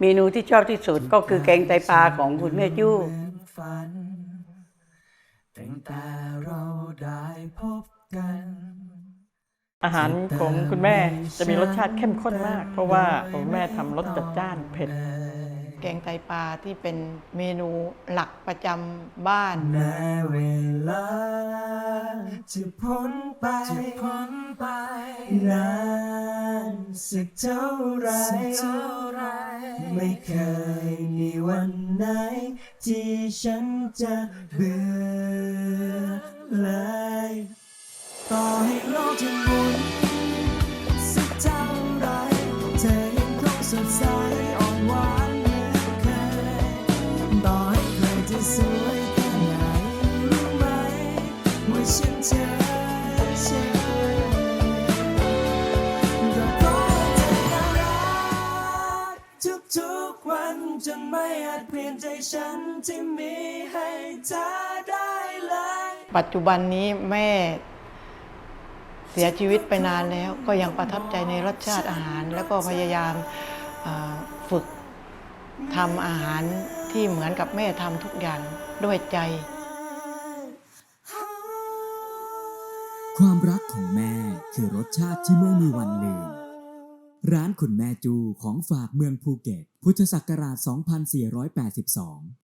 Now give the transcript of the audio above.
เมนูที่ชอบที่สุดก็คือแกงไตปลาของคุณแม่ยู่ฝันตั้งแต่เราได้พบกัน อาหารของคุณแม่จะมีรสชาติเข้มข้นมาก เพราะว่าคุณแม่ทำรสจัดจ้านเผ็ด แกงไตปลาที่เป็นเมนูหลักประจำบ้านแม้เวลาจะพ้นไปจะพ้นไปนานสักเท่าไรไม่ เคยมีวันไหน ที่ฉันจะเบื่อเลยต่อให้โลกจะหมุนสักเท่าไรเธอยังคงสดใสอ่อนหวานเหมือนเคยต่อให้ใครจะสวยแค่ไหนรู้ไหมว่าฉันเจอเธ ทุกวันจนไม่อาจเปลี่ยนใจฉันที่มีให้เธอได้เลย ปัจจุบันนี้แม่ เสียชีวิตไปนานแล้ว ก็ยังประทับใจในรสชาติอาหาร แล้วก็พยายามฝึกทำอาหารที่เหมือนกับแม่ทำทุกอย่างด้วยใจ ความรักของแม่คือรสชาติที่ไม่มีวันลืม ร้านคุณแม่จูของฝากเมืองภูเก็ต พุทธศักราช 2482